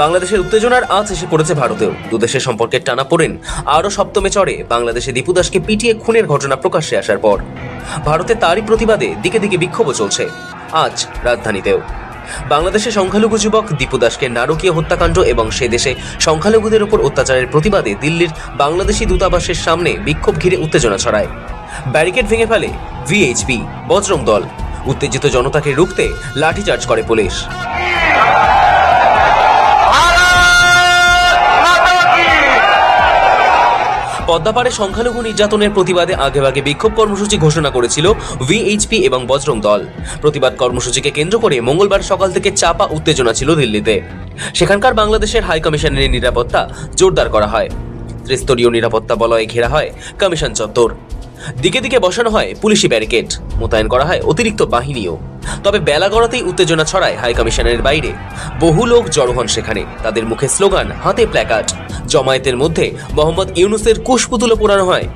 বাংলাদেশের উত্তেজনার আঁচ এসে পড়েছে ভারতেও। দুদেশের সম্পর্কের টানা পড়েন আরও সপ্তমে চড়ে বাংলাদেশে দীপু দাসকে পিটিয়ে খুনের ঘটনা প্রকাশ্যে আসার পর। ভারতে তারই প্রতিবাদে দিকে দিকে বিক্ষোভও চলছে। আজ রাজধানীতেও। বাংলাদেশের সংখ্যালঘু যুবক দীপু দাসকে নারকীয় হত্যাকাণ্ড এবং সে দেশে সংখ্যালঘুদের উপর অত্যাচারের প্রতিবাদে দিল্লির বাংলাদেশি দূতাবাসের সামনে বিক্ষোভ ঘিরে উত্তেজনা ছড়ায়। ব্যারিকেড ভেঙে ফেলে ভিএইচপি, বজরং দল। উত্তেজিত জনতাকে রুখতে লাঠিচার্জ করে পুলিশ। পদ্মাপাড়ে সংখ্যালঘু নির্যাতনের প্রতিবাদে আগেভাগে বিক্ষোভ কর্মসূচি ঘোষণা করেছিল ভিএইচপি এবং বজরং দল। প্রতিবাদ কর্মসূচিকে কেন্দ্র করে মঙ্গলবার সকাল থেকে চাপা উত্তেজনা ছিল দিল্লিতে। সেখানকার বাংলাদেশের হাই কমিশনের নিরাপত্তা জোরদার করা হয়। ত্রিস্তরীয় নিরাপত্তা বলয়ে ঘেরা হয় কমিশন চত্বর। দিকে দিকে বসানো হয় পুলিশি ব্যারিকেড। মোতায়েন করা হয় অতিরিক্ত বাহিনীও। তবে বেলা গড়াতেই উত্তেজনা ছড়ায় হাই কমিশনের বাইরে। বহু লোক জড়ো হন সেখানে। তাদের মুখে স্লোগান, হাতে প্ল্যাকার্ড। জমায়েতের মধ্যে মোহাম্মদ ইউনুসের কুশপুতুলো পোড়ানো হয়।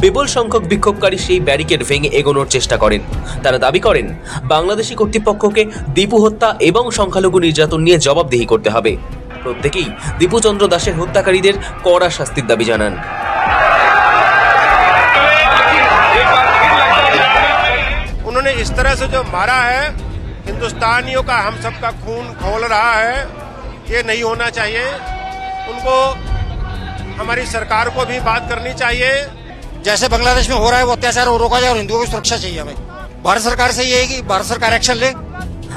বিপুল সংখ্যক বিক্ষোভকারী সেই ব্যারিকেড ভেঙে এগোনোর চেষ্টা করেন। তারা দাবি করেন, বাংলাদেশি কর্তৃপক্ষকে দীপু হত্যা এবং সংখ্যালঘু নির্যাতন নিয়ে জবাবদিহি করতে হবে। প্রত্যেকেই দীপুচন্দ্র দাসের হত্যাকারীদের কড়া শাস্তির দাবি জানান। इस तरह से जो मारा है, हिंदुस्तानियों का हम सब का खून खोल रहा है, ये नहीं होना चाहिए। उनको हमारी सरकार को भी बात करनी चाहिए। जैसे बांग्लादेश में हो रहा है, वो अत्याचार रोका जाए और हिंदुओं की सुरक्षा चाहिए हमें। भारत सरकार से ये है कि भारत सरकार एक्शन ले।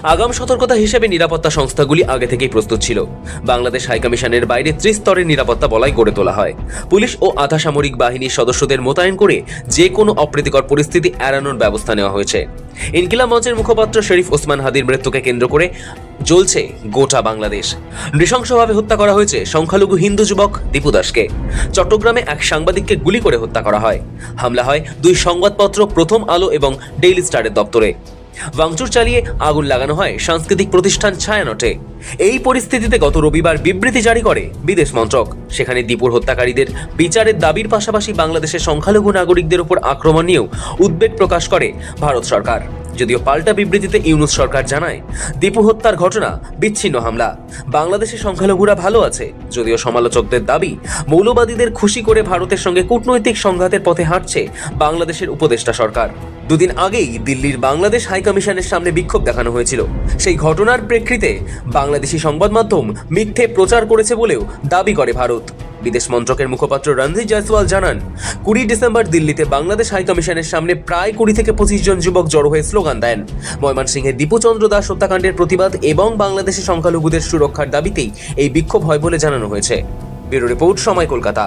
আগাম সতর্কতা হিসেবে নিরাপত্তা সংস্থাগুলি আগে থেকেই প্রস্তুত ছিল। বাংলাদেশ হাইকমিশনের বাইরে ত্রিস্তরের নিরাপত্তা বলয় গড়ে তোলা হয়। পুলিশ ও আধা সামরিক বাহিনীর সদস্যদের মোতায়েন করে যে কোনো অপ্রীতিকর পরিস্থিতি এড়ানোর ব্যবস্থা নেওয়া হয়েছে। ইনকিলাব মঞ্চের মুখপাত্র শরীফ ওসমান হাদির মৃত্যুকে কেন্দ্র করে জ্বলছে গোটা বাংলাদেশ। নৃশংসভাবে হত্যা করা হয়েছে সংখ্যালঘু হিন্দু যুবক দীপু দাসকে। চট্টগ্রামে এক সাংবাদিককে গুলি করে হত্যা করা হয়। হামলা হয় দুই সংবাদপত্র, প্রথম আলো এবং ডেইলি স্টারের দপ্তরে। ভাঙচুর চালিয়ে আগুন লাগানো হয় সাংস্কৃতিক প্রতিষ্ঠান ছায়ানটে। এই পরিস্থিতিতে গত রবিবার বিবৃতি জারি করে বিদেশ মন্ত্রক। সেখানে দীপুর হত্যাকারীদের বিচারের দাবির পাশাপাশি বাংলাদেশের সংখ্যালঘু নাগরিকদের উপর আক্রমণ নিয়েও উদ্বেগ প্রকাশ করে ভারত সরকার। যদিও পাল্টা বিবৃতিতে ইউনুস সরকার জানায়, দীপু হত্যার ঘটনা বিচ্ছিন্ন হামলা। বাংলাদেশের সংখ্যালঘুরা ভালো আছে, যদিও সমালোচকদের দাবি, মৌলবাদীদের খুশি করে ভারতের সঙ্গে কূটনৈতিক সংঘাতের পথে হাঁটছে বাংলাদেশের উপদেষ্টা সরকার। দুদিন আগেই দিল্লির বাংলাদেশ হাই কমিশনের সামনে বিক্ষোভ দেখানো হয়েছিল। সেই ঘটনার প্রেক্ষিতে বাংলাদেশি সংবাদ মাধ্যম মিথ্যে প্রচার করেছে বলেও দাবি করে ভারত। বিদেশ মন্ত্রকের মুখপাত্র রণধীর জয়সওয়াল জানান, কুড়ি ডিসেম্বর দিল্লিতে বাংলাদেশ হাই কমিশনের সামনে প্রায় কুড়ি থেকে পঁচিশ জন যুবক জড়ো হয়ে স্লোগান দেন। ময়মনসিংহে দীপুচন্দ্র দাস হত্যাকাণ্ডের প্রতিবাদ এবং বাংলাদেশের সংখ্যালঘুদের সুরক্ষার দাবিতেই এই বিক্ষোভ হয় বলে জানানো হয়েছে। ব্যুরো রিপোর্ট সময় কলকাতা।